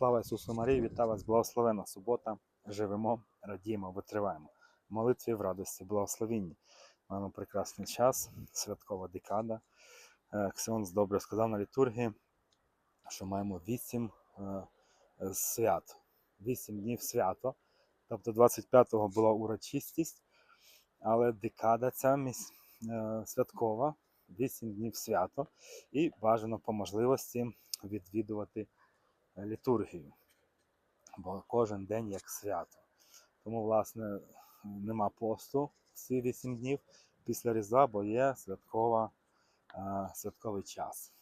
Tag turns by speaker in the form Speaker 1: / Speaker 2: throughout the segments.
Speaker 1: Слава Ісусу Марії, вітаю вас, благословена субота. Живемо, радіємо, витриваємо. Молитві в радості, благословінні. Маємо прекрасний час, святкова декада. Е, Ксіонс добре сказав на літургії, що маємо вісім е, свят, вісім днів свято. Тобто 25-го була урочистість, але декада ця міс- е, святкова, вісім днів свято, і бажано по можливості відвідувати літургію, бо кожен день як свято. Тому, власне, нема посту ці вісім днів після Різдва, бо є святкова, а, святковий час.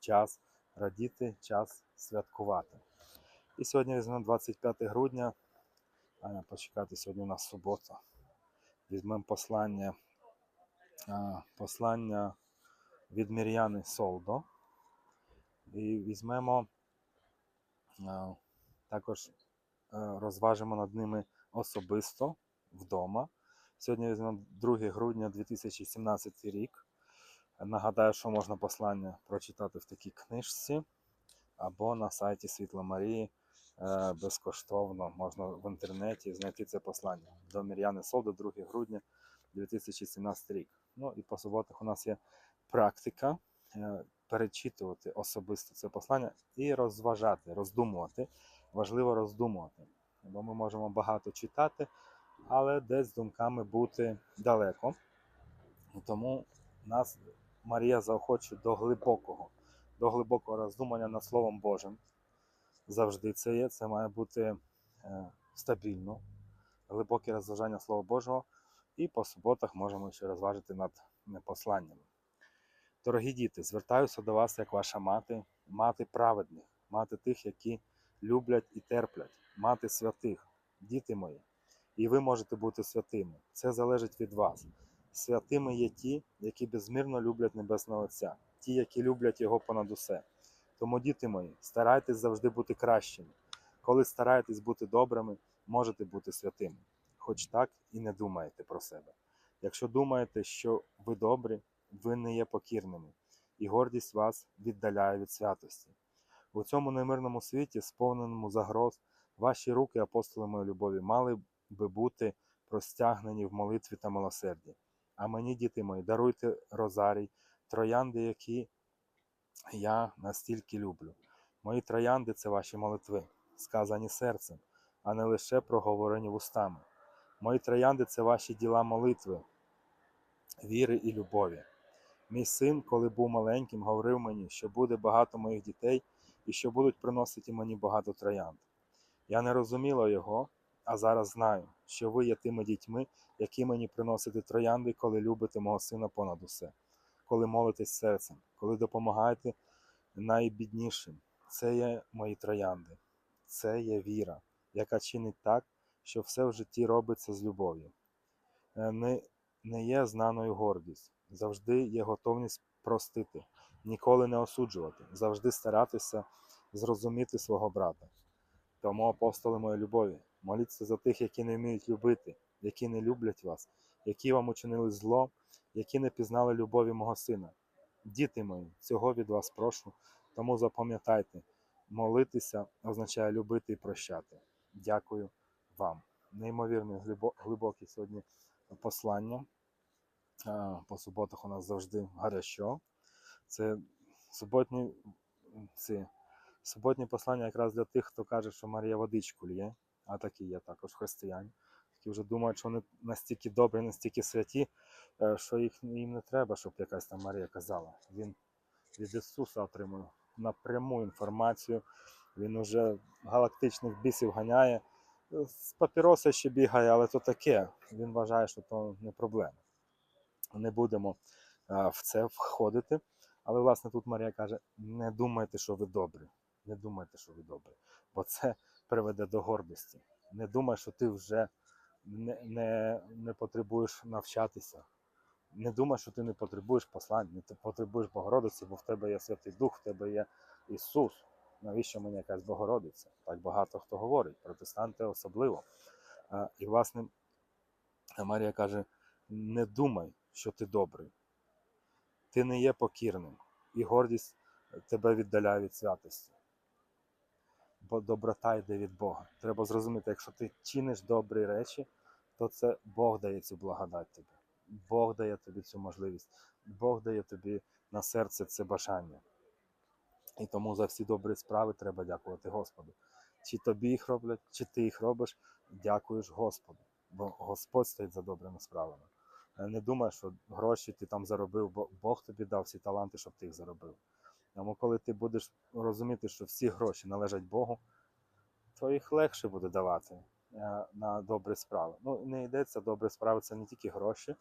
Speaker 1: Час радіти, час святкувати. І сьогодні візьмемо 25 грудня. А, почекати, сьогодні у нас субота. Візьмемо послання, а, послання від Мір'яни Солдо. І візьмемо Е, Також е, розважимо над ними особисто вдома. Сьогодні візьмемо 2 грудня 2017 рік. Нагадаю, що можна послання прочитати в такій книжці або на сайті Світла Марії е, безкоштовно. Можна в інтернеті знайти це послання. До Мір'яни Солда, 2 грудня 2017 рік. Ну і по суботах у нас є практика е, перечитувати особисто це послання і розважати, роздумувати. Важливо роздумувати, бо ми можемо багато читати, але десь з думками бути далеко. Тому нас Марія заохочує до глибокого, до глибокого роздумання над Словом Божим. Завжди це є, це має бути е, стабільно, глибоке розважання Слова Божого. І по суботах можемо ще розважити над е, посланнями. Дорогі діти, звертаюся до вас як ваша мати, мати праведних, мати тих, які люблять і терплять, мати святих, діти мої. І ви можете бути святими. Це залежить від вас. Святими є ті, які безмірно люблять Небесного Отця, ті, які люблять Його понад усе. Тому, діти мої, старайтесь завжди бути кращими. Коли стараєтесь бути добрими, можете бути святими. Хоч так і не думаєте про себе. Якщо думаєте, що ви добрі, ви не є покірними, і гордість вас віддаляє від святості. У цьому немирному світі, сповненому загроз, ваші руки, апостоли моєї любові, мали би бути простягнені в молитві та милосерді. А мені, діти мої, даруйте розарій, троянди, які я настільки люблю. Мої троянди це ваші молитви, сказані серцем, а не лише проговорені вустами. Мої троянди це ваші діла молитви, віри і любові. Мій син, коли був маленьким, говорив мені, що буде багато моїх дітей і що будуть приносити мені багато троянд. Я не розуміла його, а зараз знаю, що ви є тими дітьми, які мені приносите троянди, коли любите мого сина понад усе, коли молитесь серцем, коли допомагаєте найбіднішим. Це є мої троянди, це є віра, яка чинить так, що все в житті робиться з любов'ю. Е, Не, не є знаною гордість, завжди є готовність простити, ніколи не осуджувати, завжди старатися зрозуміти свого брата. Тому, апостоли моєї любові, моліться за тих, які не вміють любити, які не люблять вас, які вам учинили зло, які не пізнали любові мого сина. Діти мої, цього від вас прошу, тому запам'ятайте, молитися означає любити і прощати. Дякую вам. Неймовірне глибо- глибоке сьогодні послання. По суботах у нас завжди гарячо. Це суботні, ці, суботні послання якраз для тих, хто каже, що Марія водичку лє, а такі є також християни, які вже думають, що вони настільки добрі, настільки святі, е, що їх, їм не треба, щоб якась там Марія казала. Він від Ісуса отримує напряму інформацію. Він уже галактичних бісів ганяє. З папіроса ще бігає, але то таке. Він вважає, що то не проблема. Не будемо в це входити. Але, власне, тут Марія каже: не думайте, що ви добрі. Не думайте, що ви добрі. Бо це приведе до гордості. Не думай, що ти вже не, не, не потребуєш навчатися. Не думай, що ти не потребуєш послань, не потребуєш Богородиці, бо в тебе є Святий Дух, в тебе є Ісус. Навіщо мені якась Богородиця? Так багато хто говорить, протестанти особливо. І, власне, Марія каже: не думай, що ти добрий. Ти не є покірним, і гордість тебе віддаляє від святості. бо доброта йде від Бога. Треба зрозуміти, якщо ти чиниш добрі речі, то це Бог дає цю благодать тобі. Бог дає тобі цю можливість. Бог дає тобі на серце це бажання. І тому за всі добрі справи треба дякувати Господу. Чи тобі їх роблять, чи ти їх робиш, дякуєш Господу. Бо Господь стоїть за добрими справами. Е, Не думай, що гроші ти там заробив, бо Бог тобі дав всі таланти, щоб ти їх заробив. Тому коли ти будеш розуміти, що всі гроші належать Богу, то їх легше буде давати е, на добрі справи. Ну, не йдеться добрі справи, це не тільки гроші.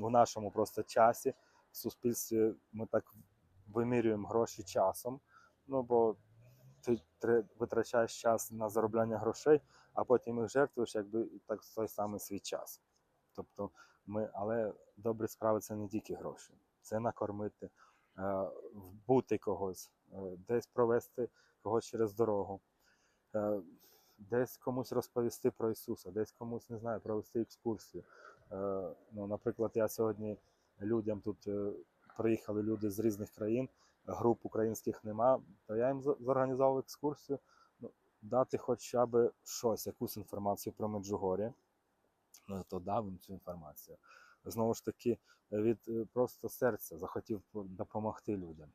Speaker 1: У нашому просто часі в суспільстві ми так вимірюємо гроші часом. Ну бо ти витрачаєш час на заробляння грошей, а потім їх жертвуєш, якби так той самий свій час. Тобто ми, але добрі справи це не тільки гроші, це накормити, е, вбути когось, е, десь провести когось через дорогу, е, десь комусь розповісти про Ісуса, десь комусь не знаю, провести екскурсію. Ну, наприклад, я сьогодні людям тут приїхали люди з різних країн, груп українських нема, то я їм зорганізував екскурсію, ну, дати хоча б щось, якусь інформацію про Меджугор'я, ну, то дав їм цю інформацію. Знову ж таки, від е, просто серця захотів допомогти людям.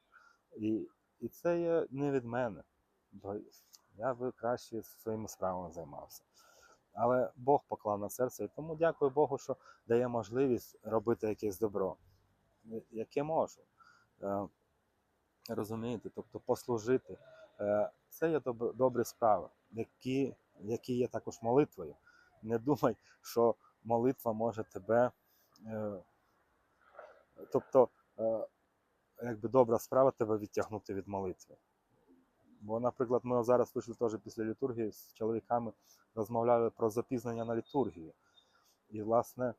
Speaker 1: І, і це є не від мене, бо я би краще своїми справами займався. Але Бог поклав на серце, і тому дякую Богу, що дає можливість робити якесь добро, е, яке можу. Е, Розумієте, тобто послужити. Е, Це є добрі справи, які, які є також молитвою. Не думай, що молитва може тебе. е, Тобто, е, якби добра справа тебе відтягнути від молитви. Бо, наприклад, ми зараз вийшли теж після літургії з чоловіками, розмовляли про запізнення на літургію. І, власне,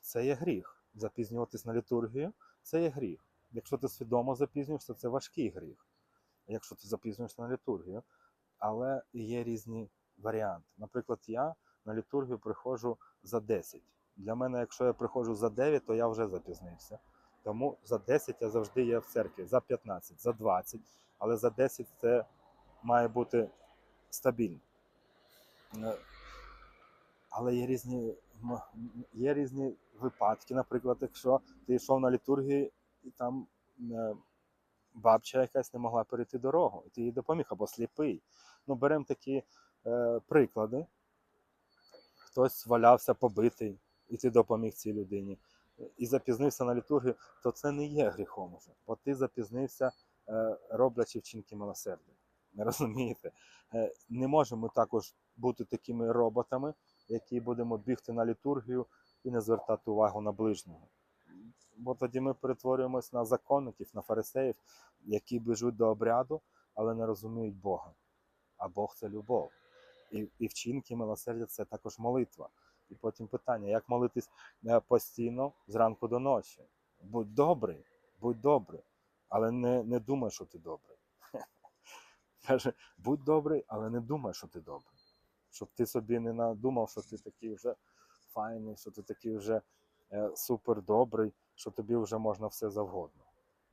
Speaker 1: це є гріх. Запізнюватись на літургію це є гріх. Якщо ти свідомо запізнюєшся, це важкий гріх. Якщо ти запізнюєшся на літургію. Але є різні варіанти. Наприклад, я на літургію приходжу за 10. Для мене, якщо я приходжу за 9, то я вже запізнився. Тому за 10 я завжди є в церкві, за 15, за 20, але за 10 це має бути стабільно. Е, Але є різні, є різні випадки. Наприклад, якщо ти йшов на літургію і там е, бабча якась не могла перейти дорогу, і ти їй допоміг або сліпий. Ну, беремо такі приклади. Хтось валявся побитий, і ти допоміг цій людині. І запізнився на літургію, то це не є гріхом уже, бо ти запізнився, е, роблячи вчинки милосердя. Не розумієте? Е, не можемо також бути такими роботами, які будемо бігти на літургію і не звертати увагу на ближнього. Бо тоді ми перетворюємось на законників, на фарисеїв, які біжуть до обряду, але не розуміють Бога. А Бог це любов. І, і вчинки милосердя це також молитва. І потім питання, як молитись е, постійно зранку до ночі. Будь добрий, будь добрий, але не, не думай, що ти добрий. Каже, будь добрий, але не думай, що ти добрий. Щоб ти собі не надумав, що ти такий вже файний, що ти такий вже е, супер добрий, що тобі вже можна все завгодно.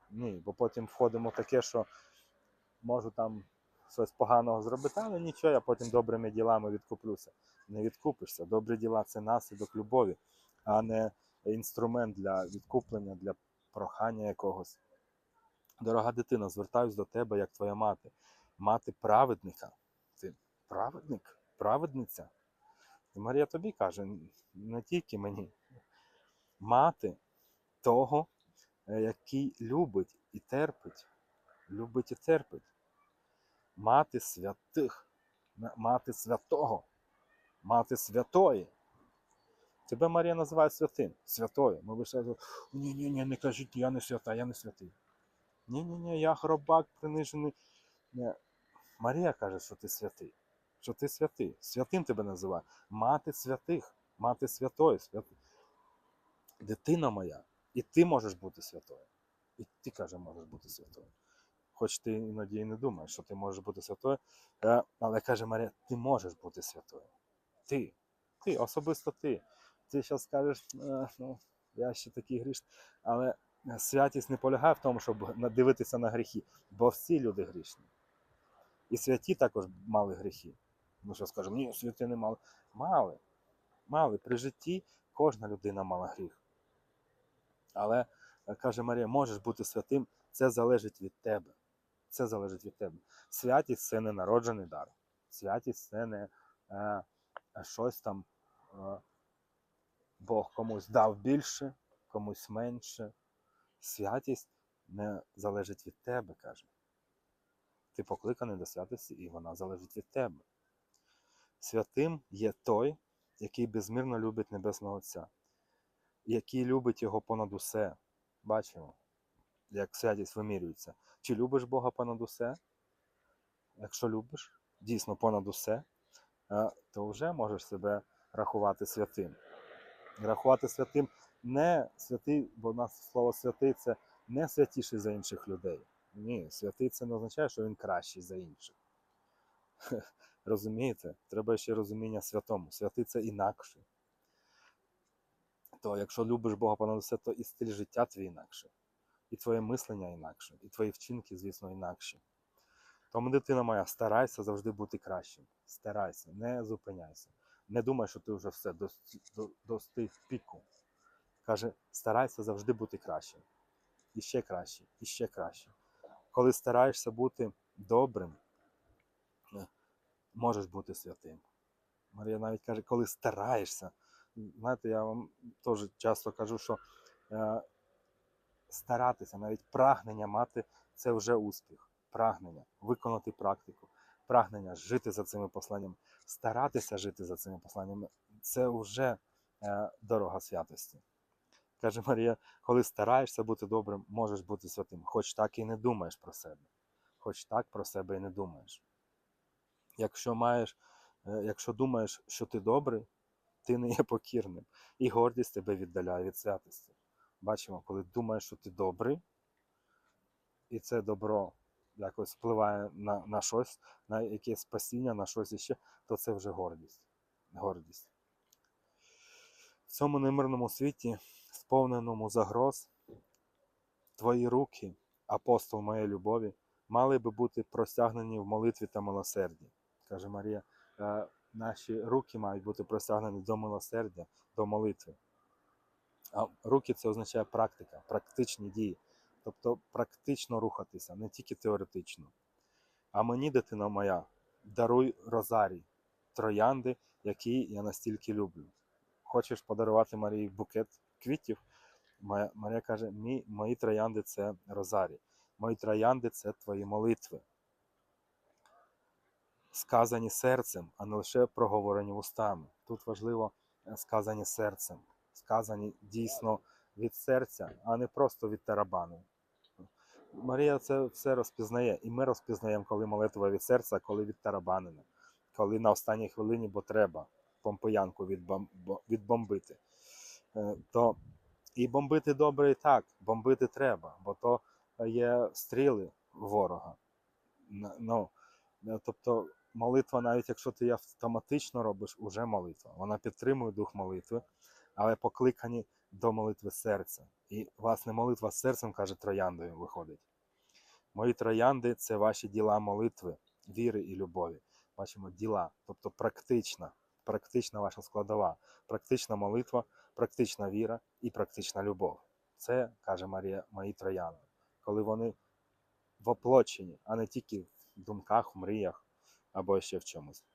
Speaker 1: Ні, бо потім входимо в таке, що можу там щось поганого зробити, але нічого, я потім добрими ділами відкуплюся. Не відкупишся. Добрі діла це наслідок любові, а не інструмент для відкуплення, для прохання якогось. Дорога дитина, звертаюсь до тебе, як твоя мати. Мати праведника. Ти праведник, праведниця. І Марія тобі каже, не тільки мені. Мати того, е, який любить і терпить. Любить і терпить. Мати святих, мати святого, мати святої. Тебе Марія називає святим, святою. Ми лише ні, ні, не кажіть, я не свята, я не святий. Ні, ні, я хробак принижений. Ні. Марія каже, що ти святий. Що ти святий. Святим тебе називає. Мати святих, мати святої, святи. Дитина моя, і ти можеш бути святою. І ти, каже, можеш бути святою. Хоч ти іноді і не думаєш, що ти можеш бути святою, е, але каже Марія, ти можеш бути святою. Ти, ти, особисто ти. Ти зараз скажеш, «Е, ну, я ще такий грішний. Але святість не полягає в тому, щоб надивитися на гріхи, бо всі люди грішні. І святі також мали гріхи. Ми що скажемо, ні, святі не мали. Мали. Мали. При житті кожна людина мала гріх. Але, е, каже Марія, можеш бути святим, це залежить від тебе. Це залежить від тебе. Святість це не народжений дар. Святість це не е, щось там е, Бог комусь дав більше, комусь менше. Святість не залежить від тебе, каже. Ти покликаний до святості, і вона залежить від тебе. Святим є той, який безмірно любить Небесного Отця, який любить його понад усе. Бачимо, як святість вимірюється. Чи любиш Бога понад усе? Якщо любиш, дійсно понад усе, е, то вже можеш себе рахувати святим. Рахувати святим не святий, бо у нас слово святий це не святіший за інших людей. Ні, святий це не означає, що він кращий за інших. Розумієте? Треба ще розуміння святому. Святий це інакше. То якщо любиш Бога понад усе, то і стиль життя твій інакше, і твоє мислення інакше, і твої вчинки, звісно, інакші. Тому, дитина моя, старайся завжди бути кращим. Старайся, не зупиняйся. Не думай, що ти вже все достиг піку. Каже, старайся завжди бути кращим. І ще краще, і ще краще. Коли стараєшся бути добрим, е, можеш бути святим. Марія навіть каже, коли стараєшся. Знаєте, я вам теж часто кажу, що е, старатися, навіть прагнення мати це вже успіх. Прагнення виконати практику, прагнення жити за цими посланнями, старатися жити за цими посланнями це вже е, дорога святості. Каже Марія, коли стараєшся бути добрим, можеш бути святим, хоч так і не думаєш про себе, хоч так про себе і не думаєш. Якщо маєш, е, якщо думаєш, що ти добрий, ти не є покірним, і гордість тебе віддаляє від святості. Бачимо, коли думаєш, що ти добрий, і це добро якось впливає на, на щось, на якесь спасіння, на щось іще, то це вже гордість. гордість. В цьому немирному світі, сповненому загроз, твої руки, апостол моєї любові, мали би бути простягнені в молитві та милосерді. Каже Марія, «Е, наші руки мають бути простягнені до милосердя, до молитви. А руки це означає практика, практичні дії. Тобто практично рухатися, не тільки теоретично. А мені, дитина моя, даруй розарій, троянди, які я настільки люблю. Хочеш подарувати Марії букет квітів? Моя- Марія каже: Мі, мої троянди це розарій, мої троянди це твої молитви. Сказані серцем, а не лише проговорені вустами. Тут важливо е, сказані серцем, сказані дійсно від серця, а не просто від тарабану. Марія це все розпізнає, і ми розпізнаємо, коли молитва від серця, коли від тарабанина, коли на останній хвилині, бо треба помпоянку відбомбити. Е, То і бомбити добре і так, бомбити треба, бо то є стріли ворога. Ну, е, тобто молитва, навіть якщо ти автоматично робиш, уже молитва. Вона підтримує дух молитви, але покликані до молитви серця. І, власне, молитва серцем, каже, трояндою виходить. Мої троянди це ваші діла молитви, віри і любові. Бачимо діла, тобто практична, практична ваша складова, практична молитва, практична віра і практична любов. Це, каже Марія, мої троянди, коли вони воплочені, а не тільки в думках, в мріях або ще в чомусь.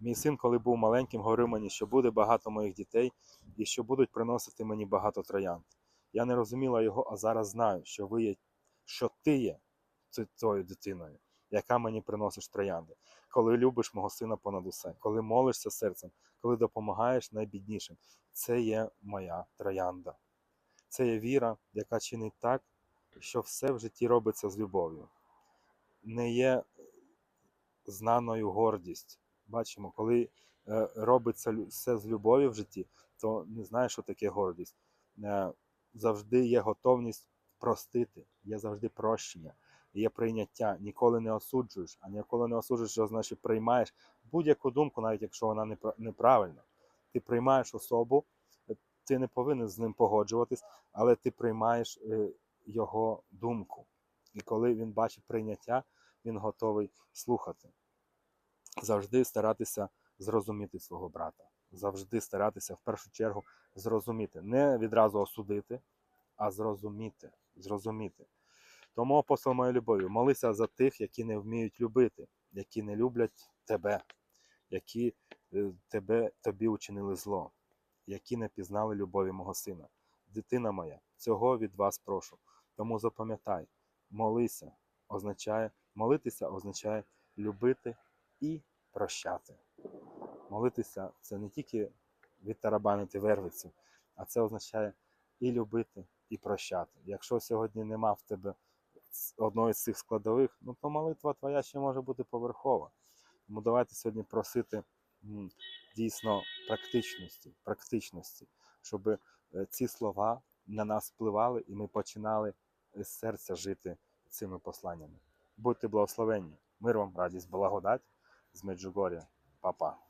Speaker 1: Мій син, коли був маленьким, говорив мені, що буде багато моїх дітей і що будуть приносити мені багато троянд. Я не розуміла його, а зараз знаю, що ви є, що ти є тою дитиною, яка мені приносиш троянди. Коли любиш мого сина понад усе, коли молишся серцем, коли допомагаєш найбіднішим, це є моя троянда. Це є віра, яка чинить так, що все в житті робиться з любов'ю. Не є знаною гордість. Бачимо, коли е, робиться все з любов'ю в житті, то не знаєш, що таке гордість. Е, завжди є готовність простити, є завжди прощення, є прийняття. Ніколи не осуджуєш, а ніколи не осуджуєш, що значить приймаєш будь-яку думку, навіть якщо вона непра- неправильна. Ти приймаєш особу, е, ти не повинен з ним погоджуватись, але ти приймаєш його думку. І коли він бачить прийняття, він готовий слухати. Завжди старатися зрозуміти свого брата. Завжди старатися в першу чергу зрозуміти. Не відразу осудити, а зрозуміти. зрозуміти. Тому, апостол моєї любові, молися за тих, які не вміють любити, які не люблять тебе, які е, тебе, тобі учинили зло, які не пізнали любові мого сина. Дитина моя, цього від вас прошу. Тому запам'ятай, молися означає, молитися означає любити і прощати. Молитися це не тільки відтарабанити вервицю, а це означає і любити, і прощати. Якщо сьогодні нема в тебе одної з цих складових, ну то молитва твоя ще може бути поверхова. Тому давайте сьогодні просити дійсно практичності, практичності, щоб е, ці слова на нас впливали, і ми починали з серця жити цими посланнями. Будьте благословенні. Мир вам, радість, благодать z Medjugorje. Papa. Pa.